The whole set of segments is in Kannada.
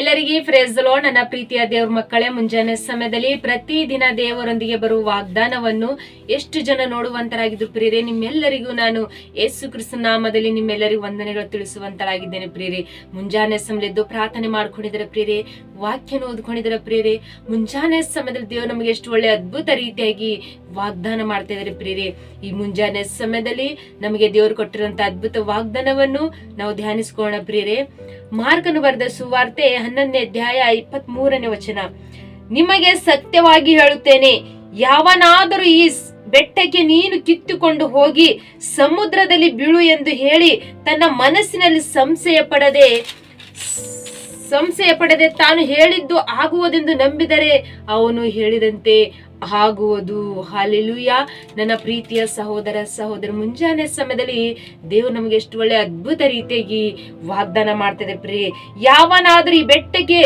ಎಲ್ಲರಿಗೆ ಫ್ರೇಜ್ಲೋ ನನ್ನ ಪ್ರೀತಿಯ ದೇವ್ರ ಮಕ್ಕಳೇ, ಮುಂಜಾನೆ ಸಮಯದಲ್ಲಿ ಪ್ರತಿದಿನ ದೇವರೊಂದಿಗೆ ಬರುವ ವಾಗ್ದಾನವನ್ನು ಎಷ್ಟು ಜನ ನೋಡುವಂತರಾಗಿದ್ದು ಪ್ರಿಯರೇ, ನಿಮ್ಮೆಲ್ಲರಿಗೂ ನಾನು ಯೇಸು ನಾಮದಲ್ಲಿ ನಿಮ್ಮೆಲ್ಲರಿಗೂ ವಂದನೆಗಳು ತಿಳಿಸುವಂತರಾಗಿದ್ದೇನೆ ಪ್ರಿಯರೇ. ಮುಂಜಾನೆ ಸಮಯದ್ದು ಪ್ರಾರ್ಥನೆ ಮಾಡ್ಕೊಂಡಿದ್ದಾರೆ ಪ್ರಿಯರೇ? ವಾಕ್ಯನ ಓದ್ಕೊಂಡಿದ್ದಾರೆ ಪ್ರಿಯರೇ? ಮುಂಜಾನೆ ಸಮಯದಲ್ಲಿ ದೇವರು ನಮಗೆ ಎಷ್ಟು ಒಳ್ಳೆ ಅದ್ಭುತ ರೀತಿಯಾಗಿ ವಾಗ್ದಾನ ಮಾಡ್ತಾ ಇದ್ದಾರೆ ಈ ಮುಂಜಾನೆ ಸಮಯದಲ್ಲಿ ನಮಗೆ ದೇವರು ಕೊಟ್ಟಿರುವಂತಹ ಅದ್ಭುತ ವಾಗ್ದಾನವನ್ನು ನಾವು ಧ್ಯಾನಿಸ್ಕೊಳ್ಳೋಣ ಪ್ರಿಯರೇ. ಮಾರ್ಕನು ಬರೆದ ಸುವಾರ್ತೆ ಹನ್ನೊಂದನೇ ಅಧ್ಯಾಯ ಇಪ್ಪತ್ತ್ ಮೂರನೇ ವಚನ. ನಿಮಗೆ ಸತ್ಯವಾಗಿ ಹೇಳುತ್ತೇನೆ, ಯಾವನಾದರೂ ಈ ಬೆಟ್ಟಕ್ಕೆ ನೀನು ಕಿತ್ತುಕೊಂಡು ಹೋಗಿ ಸಮುದ್ರದಲ್ಲಿ ಬೀಳು ಎಂದು ಹೇಳಿ ತನ್ನ ಮನಸ್ಸಿನಲ್ಲಿ ಸಂಶಯ ಪಡದೆ ಸಂಶಯ ಪಡದೆ ತಾನು ಹೇಳಿದ್ದು ಆಗುವುದೆಂದು ನಂಬಿದರೆ ಅವನು ಹೇಳಿದಂತೆ ಆಗುವುದು ಹಾಲೆಲುಯ್ಯ ನನ್ನ ಪ್ರೀತಿಯ ಸಹೋದರ ಸಹೋದರ, ಮುಂಜಾನೆ ಸಮಯದಲ್ಲಿ ದೇವರು ನಮಗೆ ಎಷ್ಟು ಒಳ್ಳೆ ಅದ್ಭುತ ರೀತಿಯಾಗಿ ವಾಗ್ದಾನ ಮಾಡ್ತಿದೆ ಪ್ರಿಯೆ. ಯಾವನಾದ್ರೂ ಈ ಬೆಟ್ಟಕ್ಕೆ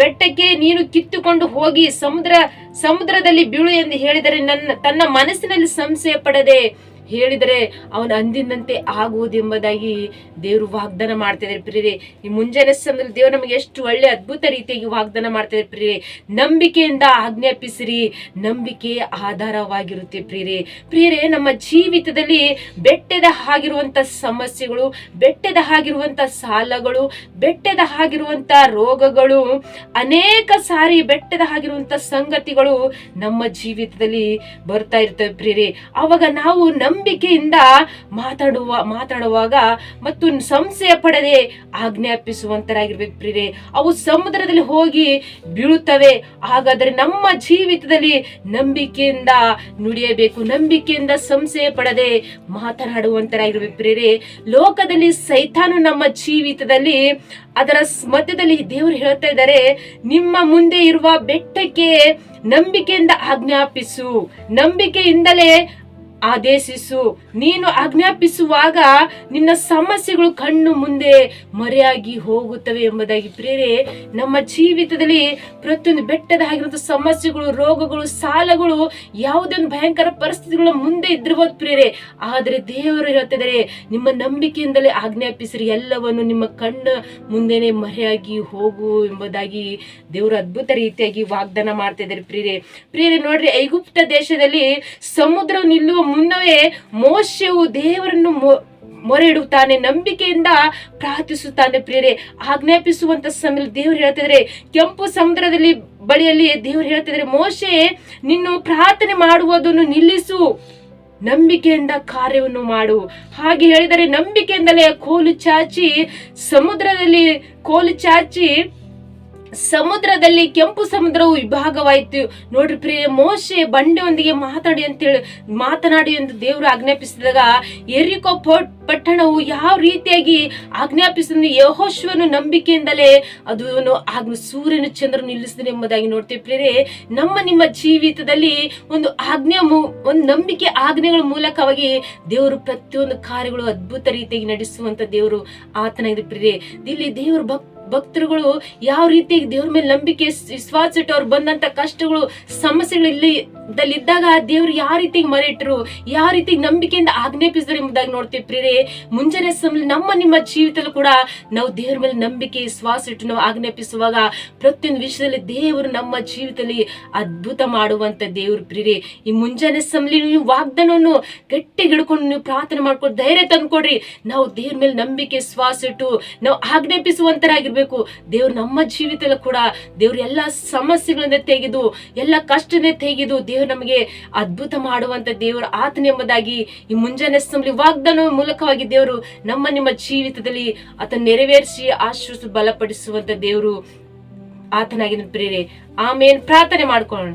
ಬೆಟ್ಟಕ್ಕೆ ನೀನು ಕಿತ್ತುಕೊಂಡು ಹೋಗಿ ಸಮುದ್ರ, ಸಮುದ್ರದಲ್ಲಿ ಬೀಳು ಎಂದು ಹೇಳಿದರೆ ನನ್ನ, ತನ್ನ ಮನಸ್ಸಿನಲ್ಲಿ ಸಂಶಯ ಪಡದೆ ಹೇಳಿದರೆ ಅವನು ಅಂದಿನಂತೆ ಆಗುವುದೆಂಬುದಾಗಿ ದೇವರು ವಾಗ್ದಾನ ಮಾಡ್ತಿದ್ದಾರೆ ಪ್ರಿಯರೇ. ಈ ಮುಂಜಾನೆ ಸಮಯದಲ್ಲಿ ದೇವರು ನಮಗೆ ಎಷ್ಟು ಒಳ್ಳೆ ಅದ್ಭುತ ರೀತಿಯಾಗಿ ವಾಗ್ದಾನ ಮಾಡ್ತಿದ್ದಾರೆ ಪ್ರಿಯರೇ. ನಂಬಿಕೆಯಿಂದ ಆಜ್ಞಾಪಿಸಿರಿ, ನಂಬಿಕೆ ಆಧಾರವಾಗಿರುತ್ತೆ ಪ್ರಿಯರೇ. ಪ್ರಿಯರೇ, ನಮ್ಮ ಜೀವಿತದಲ್ಲಿ ಬೆಟ್ಟದ ಹಾಗಿರುವಂಥ ಸಮಸ್ಯೆಗಳು, ಬೆಟ್ಟದ ಹಾಗಿರುವಂಥ ಸಾಲಗಳು, ಬೆಟ್ಟದ ಹಾಗಿರುವಂಥ ರೋಗಗಳು, ಅನೇಕ ಸಾರಿ ಬೆಟ್ಟದ ಹಾಗಿರುವಂಥ ಸಂಗತಿಗಳು ನಮ್ಮ ಜೀವಿತದಲ್ಲಿ ಬರ್ತಾ ಇರ್ತವೆ ಪ್ರಿಯರೇ. ಅವಾಗ ನಾವು ನಂಬಿಕೆಯಿಂದ ಮಾತಾಡುವ, ಮಾತಾಡುವಾಗ ಮತ್ತು ಸಂಶಯ ಪಡದೆ ಆಜ್ಞಾಪಿಸುವಂತರಾಗಿರ್ಬೇಕು ಪ್ರಿಯರೇ. ಅವು ಸಮುದ್ರದಲ್ಲಿ ಹೋಗಿ ಬೀಳುತ್ತವೆ. ಹಾಗಾದರೆ ನಮ್ಮ ಜೀವಿತದಲ್ಲಿ ನಂಬಿಕೆಯಿಂದ ನುಡಿಯಬೇಕು. ನಂಬಿಕೆಯಿಂದ ಸಂಶಯ ಪಡದೆ ಮಾತನಾಡುವಂತರಾಗಿರ್ಬೇಕು ಪ್ರಿಯರೇ. ಲೋಕದಲ್ಲಿ ಸೈತಾನು ನಮ್ಮ ಜೀವಿತದಲ್ಲಿ, ಅದರ ಮಧ್ಯದಲ್ಲಿ ದೇವರು ಹೇಳ್ತಾ ಇದ್ದಾರೆ, ನಿಮ್ಮ ಮುಂದೆ ಇರುವ ಬೆಟ್ಟಕ್ಕೆ ನಂಬಿಕೆಯಿಂದ ಆಜ್ಞಾಪಿಸು. ನಂಬಿಕೆಯಿಂದಲೇ あですそう ನೀನು ಆಜ್ಞಾಪಿಸುವಾಗ ನಿನ್ನ ಸಮಸ್ಯೆಗಳು ಕಣ್ಣು ಮುಂದೆ ಮರೆಯಾಗಿ ಹೋಗುತ್ತವೆ ಎಂಬುದಾಗಿ ಪ್ರೇರೆ ನಮ್ಮ ಜೀವಿತದಲ್ಲಿ ಪ್ರತಿಯೊಂದು ಬೆಟ್ಟದ ಆಗಿರುವಂತಹ ಸಮಸ್ಯೆಗಳು, ರೋಗಗಳು, ಸಾಲಗಳು ಯಾವುದೇ ಒಂದು ಭಯಂಕರ ಪರಿಸ್ಥಿತಿಗಳ ಮುಂದೆ ಇದ್ದಿರ್ಬೋದು ಪ್ರೇರೆ ಆದರೆ ದೇವರು ಹೇಳ್ತಿದ್ದಾರೆ, ನಿಮ್ಮ ನಂಬಿಕೆಯಿಂದಲೇ ಆಜ್ಞಾಪಿಸಿರಿ, ಎಲ್ಲವನ್ನು ನಿಮ್ಮ ಕಣ್ಣು ಮುಂದೆನೆ ಮರೆಯಾಗಿ ಹೋಗು ಎಂಬುದಾಗಿ ದೇವರು ಅದ್ಭುತ ರೀತಿಯಾಗಿ ವಾಗ್ದಾನ ಮಾಡ್ತಾ ಇದ್ದಾರೆ ಪ್ರೇರೆ ಪ್ರೇರೆ ನೋಡ್ರಿ, ಐಗುಪ್ತ ದೇಶದಲ್ಲಿ ಸಮುದ್ರ ನಿಲ್ಲುವ ಮುನ್ನವೇ ಮೋಶವು ದೇವರನ್ನು ಮೊರೆ ಇಡುತ್ತಾನೆ ನಂಬಿಕೆಯಿಂದ ಪ್ರಾರ್ಥಿಸುತ್ತಾನೆ ಪ್ರಿಯರೇ. ಆಜ್ಞಾಪಿಸುವಂತ ಸಮಯದಲ್ಲಿ ದೇವರು ಹೇಳ್ತಿದ್ರೆ ಕೆಂಪು ಸಮುದ್ರದಲ್ಲಿ ಬಳಿಯಲ್ಲಿ ದೇವರು ಹೇಳ್ತಿದ್ರೆ ಮೋಶೆ, ನಿನ್ನು ಪ್ರಾರ್ಥನೆ ಮಾಡುವುದನ್ನು ನಿಲ್ಲಿಸು, ನಂಬಿಕೆಯಿಂದ ಕಾರ್ಯವನ್ನು ಮಾಡು. ಹಾಗೆ ಹೇಳಿದರೆ ನಂಬಿಕೆಯಿಂದಲೇ ಕೋಲು ಚಾಚಿ, ಸಮುದ್ರದಲ್ಲಿ ಕೋಲು ಚಾಚಿ ಸಮುದ್ರದಲ್ಲಿ ಕೆಂಪು ಸಮುದ್ರವು ವಿಭಾಗವಾಯಿತು. ನೋಡ್ರಿ ಪ್ರಿಯ ಮೋಶೆ ಬಂಡೆಯೊಂದಿಗೆ ಮಾತಾಡಿ ಅಂತೇಳಿ ಮಾತನಾಡಿ ಎಂದು ದೇವರು ಆಜ್ಞಾಪಿಸಿದಾಗ ಎರಿಕೋ ಪಟ್ಟಣವು ಯಾವ ರೀತಿಯಾಗಿ ಆಜ್ಞಾಪಿಸಿದ ಯಹೋಶ್ವನು ನಂಬಿಕೆಯಿಂದಲೇ ಅದು ಆಗ್ನ ಸೂರ್ಯನ ಚಂದ್ರನು ನಿಲ್ಲಿಸಿದನು ಎಂಬುದಾಗಿ ನೋಡ್ತೀವಿ ಪ್ರಿಯರೇ. ನಮ್ಮ ನಿಮ್ಮ ಜೀವಿತದಲ್ಲಿ ಒಂದು ಆಜ್ಞೆ ಒಂದು ನಂಬಿಕೆ ಆಜ್ಞೆಗಳ ಮೂಲಕವಾಗಿ ದೇವರು ಪ್ರತಿಯೊಂದು ಕಾರ್ಯಗಳು ಅದ್ಭುತ ರೀತಿಯಾಗಿ ನಡೆಸುವಂತ ದೇವರು ಆತನಾಗಿದೆ ಪ್ರಿಯರೇ. ಇಲ್ಲಿ ದೇವರು ಭಕ್ ಭಕ್ತರುಗಳು ಯಾವ ರೀತಿ ದೇವ್ರ ಮೇಲೆ ನಂಬಿಕೆ ವಿಶ್ವಾಸ ಇಟ್ಟು ಅವ್ರು ಬಂದಂತ ಕಷ್ಟಗಳು ಸಮಸ್ಯೆಗಳು ಇಲ್ಲಿ ಇದ್ದಾಗ ದೇವ್ರು ಯಾವ ರೀತಿ ಮರೆಟ್ರು ಯಾವ ರೀತಿ ನಂಬಿಕೆಯಿಂದ ಆಜ್ಞಾಪಿಸಿದ್ರು ಎಂಬುದಾಗಿ ನೋಡ್ತೀವಿ ಪ್ರಿಯರೇ. ಮುಂಜಾನೆ ಸಮಯ ನಮ್ಮ ನಿಮ್ಮ ಜೀವಿತದಲ್ಲಿ ಕೂಡ ನಾವು ದೇವ್ರ ಮೇಲೆ ನಂಬಿಕೆ, ವಿಶ್ವಾಸ ಇಟ್ಟು ನಾವು ಆಜ್ಞಾಪಿಸುವಾಗ ಪ್ರತಿಯೊಂದು ವಿಷಯದಲ್ಲಿ ದೇವರು ನಮ್ಮ ಜೀವಿತದಲ್ಲಿ ಅದ್ಭುತ ಮಾಡುವಂತ ದೇವ್ರ ಪ್ರಿಯರೇ. ಈ ಮುಂಜಾನೆ ಸಮಯ ನೀವು ವಾಗ್ದಾನವನ್ನು ಗಟ್ಟಿ ಹಿಡ್ಕೊಂಡು ನೀವು ಪ್ರಾರ್ಥನೆ ಮಾಡ್ಕೊಂಡು ಧೈರ್ಯ ತಂದ್ಕೊಡ್ರಿ. ನಾವು ದೇವ್ರ ಮೇಲೆ ನಂಬಿಕೆ, ವಿಶ್ವಾಸ ಇಟ್ಟು ನಾವು ಆಜ್ಞಾಪಿಸುವಂತರಾಗಿರ್ಬೇಕು. ದೇವ್ರು ನಮ್ಮ ಜೀವಿತದಲ್ಲಿ ಕೂಡ ದೇವ್ರ ಎಲ್ಲ ಸಮಸ್ಯೆಗಳಿಂದ ತೆಗೆದು, ಎಲ್ಲ ಕಷ್ಟನೇ ತೆಗೆದು ದೇವ್ರು ನಮಗೆ ಅದ್ಭುತ ಮಾಡುವಂತ ದೇವರ ಆತನ ಎಂಬುದಾಗಿ ಈ ಮುಂಜಾನೆ ವಾಗ್ದಾನ ಮೂಲಕವಾಗಿ ದೇವರು ನಮ್ಮ, ನಿಮ್ಮ ಜೀವಿತದಲ್ಲಿ ಆತನ ನೆರವೇರಿಸಿ ಆಶ್ವಾಸ ಬಲಪಡಿಸುವಂತ ದೇವರು ಆತನಾಗಿನ ಪ್ರೇರೆ ಆಮೇಲೆ ಪ್ರಾರ್ಥನೆ ಮಾಡ್ಕೊಳ್ಳೋಣ.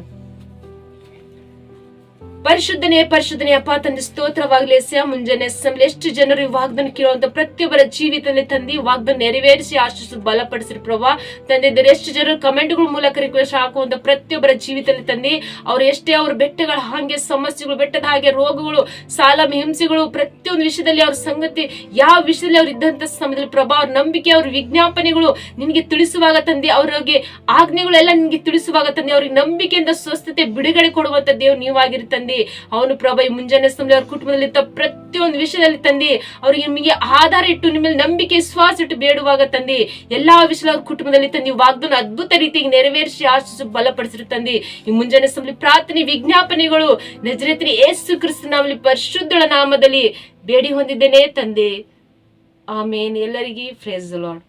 ಪರಿಶುದ್ಧನೇ ಪರಿಶುದ್ಧನೇ, ಅಪ್ಪ ತಂದೆ, ಸ್ತೋತ್ರವಾಗಲಿ ಸ ಮುಂಜಾನೆ ಸಮಯ ಎಷ್ಟು ಜನರು ಈ ವಾಗ್ದನ್ ಕೇಳುವಂತ ಪ್ರತಿಯೊಬ್ಬರ ಜೀವಿತದಲ್ಲಿ ತಂದಿ ವಾಗ್ದನ್ ನೆರವೇರಿಸಿ ಆಶಿಸು ಬಲಪಡಿಸಿರಿ ಪ್ರಭಾ ತಂದೆ ಎಷ್ಟು ಜನರು ಕಮೆಂಟ್ಗಳ ಮೂಲಕ ರಿಕ್ವೆಸ್ಟ್ ಹಾಕುವಂತ ಪ್ರತಿಯೊಬ್ಬರ ಜೀವಿತದಲ್ಲಿ ತಂದಿ, ಅವ್ರು ಎಷ್ಟೇ ಅವ್ರ ಬೆಟ್ಟಗಳ ಹಾಗೆ, ಸಮಸ್ಯೆಗಳು, ಬೆಟ್ಟದ ಹಾಗೆ, ರೋಗಗಳು, ಸಾಲ, ಹಿಂಸೆಗಳು, ಪ್ರತಿಯೊಂದು ವಿಷಯದಲ್ಲಿ ಅವ್ರ ಸಂಗತಿ, ಯಾವ ವಿಷಯದಲ್ಲಿ ಅವ್ರು ಇದ್ದಂತ ಸಮಯದಲ್ಲಿ ಪ್ರಭಾ ಅವ್ರ ನಂಬಿಕೆ, ಅವ್ರ ವಿಜ್ಞಾಪನೆಗಳು ನಿನಗೆ ತಿಳಿಸುವಾಗ ತಂದೆ ಅವ್ರಿಗೆ ಆಜ್ಞೆಗಳೆಲ್ಲ ನಿನಗೆ ತಿಳಿಸುವಾಗ ತಂದೆ, ಅವ್ರಿಗೆ ನಂಬಿಕೆಯಿಂದ ಸ್ವಸ್ಥತೆ ಬಿಡುಗಡೆ ಕೊಡುವಂತ ದೇವ್ರು ನೀವಾಗಿರಿ ತಂದೆ. ತಂದಿ, ಅವನು ಪ್ರಭ ಈ ಮುಂಜಾನೆ ಸಮಯ ಅವ್ರ ಕುಟುಂಬದಲ್ಲಿ ಪ್ರತಿಯೊಂದು ವಿಷಯದಲ್ಲಿ ತಂದಿ, ಅವ್ರಿಗೆ ನಿಮಗೆ ಆಧಾರ ಇಟ್ಟು ನಿಮ್ಮ ನಂಬಿಕೆ, ವಿಶ್ವಾಸ ಇಟ್ಟು ಬೇಡುವಾಗ ತಂದಿ, ಎಲ್ಲಾ ವಿಷಯ ಅವ್ರ ಕುಟುಂಬದಲ್ಲಿ ನೀವು ವಾಗ್ದನ್ನ ಅದ್ಭುತ ರೀತಿಗೆ ನೆರವೇರಿಸಿ ಆಶಿಸು ಬಲಪಡಿಸಿರು ತಂದಿ. ಈ ಮುಂಜಾನೆ ಸಮಯ ಪ್ರಾರ್ಥನೆ, ವಿಜ್ಞಾಪನೆಗಳು ನಜರೇತ್ರಿ ಯೇಸು ಕ್ರಿಸ್ತನಲ್ಲಿ ಪರಿಶುದ್ಧಳ ನಾಮದಲ್ಲಿ ಬೇಡಿ ಹೊಂದಿದ್ದೇನೆ ತಂದೆ. ಆಮೇನ್. ಎಲ್ಲರಿಗೆ ಫ್ರೇಸ್ ಲಾರ್ಡ್